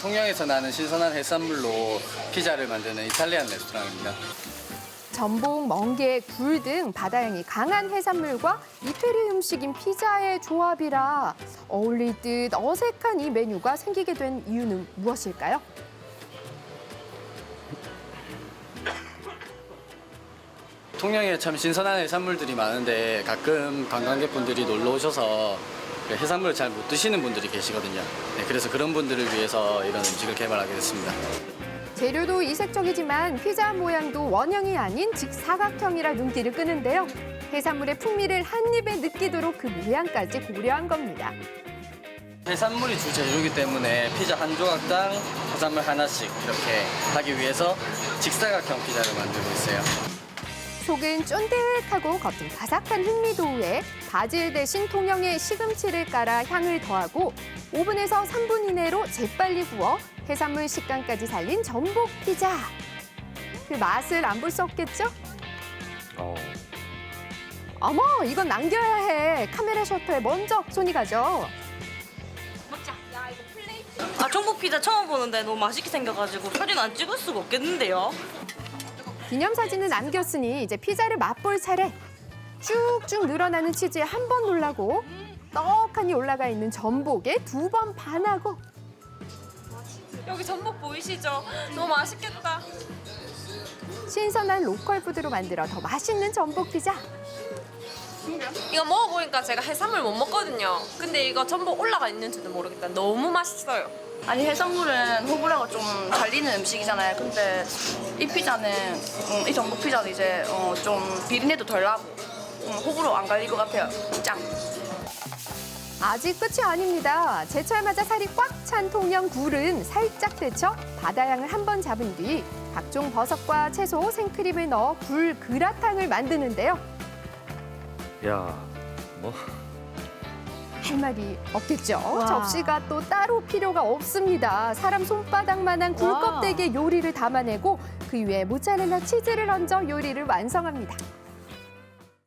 통영에서 나는 신선한 해산물로 피자를 만드는 이탈리안 레스토랑입니다. 전복, 멍게, 굴 등 바다향이 강한 해산물과 이태리 음식인 피자의 조합이라 어울릴 듯 어색한 이 메뉴가 생기게 된 이유는 무엇일까요? 통영에 참 신선한 해산물들이 많은데 가끔 관광객분들이 놀러 오셔서 그 해산물을 잘 못 드시는 분들이 계시거든요. 네, 그래서 그런 분들을 위해서 이런 음식을 개발하게 됐습니다. 재료도 이색적이지만 피자 모양도 원형이 아닌 직사각형이라 눈길을 끄는데요. 해산물의 풍미를 한 입에 느끼도록 그 모양까지 고려한 겁니다. 해산물이 주 재료이기 때문에 피자 한 조각당 해산물 하나씩 이렇게 하기 위해서 직사각형 피자를 만들고 있어요. 속은 쫀득하고 겉은 바삭한 흑미도우에 바질 대신 통영에 시금치를 깔아 향을 더하고 오븐에서 3분 이내로 재빨리 구워 해산물 식감까지 살린 전복 피자. 그 맛을 안 볼 수 없겠죠? 어머, 이건 남겨야 해. 카메라 셔터에 먼저 손이 가죠. 아 전복 피자 처음 보는데 너무 맛있게 생겨가지고 사진 안 찍을 수가 없겠는데요. 기념사진은 남겼으니 이제 피자를 맛볼 차례. 쭉쭉 늘어나는 치즈에 한 번 놀라고 떡하니 올라가 있는 전복에 두 번 반하고 여기 전복 보이시죠? 너무 맛있겠다. 신선한 로컬 푸드로 만들어 더 맛있는 전복 피자. 이거 먹어보니까 제가 해산물 못 먹거든요. 근데 이거 전복 올라가 있는지도 모르겠다. 너무 맛있어요. 아니 해산물은 호불호가 좀 갈리는 음식이잖아요. 근데 이 피자는 음, 이 전복 피자는 이제 어, 좀 비린내도 덜 나고 음, 호불호 안 갈릴 것 같아요. 짱. 아직 끝이 아닙니다. 제철 맞아 살이 꽉 찬 통영 굴은 살짝 데쳐 바다향을 한 번 잡은 뒤 각종 버섯과 채소, 생크림을 넣어 굴 그라탕을 만드는데요. 야, 뭐 할 말이 없겠죠. 접시가 또 따로 필요가 없습니다. 사람 손바닥만한 굴 와. 껍데기에 요리를 담아내고 그 위에 모짜렐라 치즈를 얹어 요리를 완성합니다.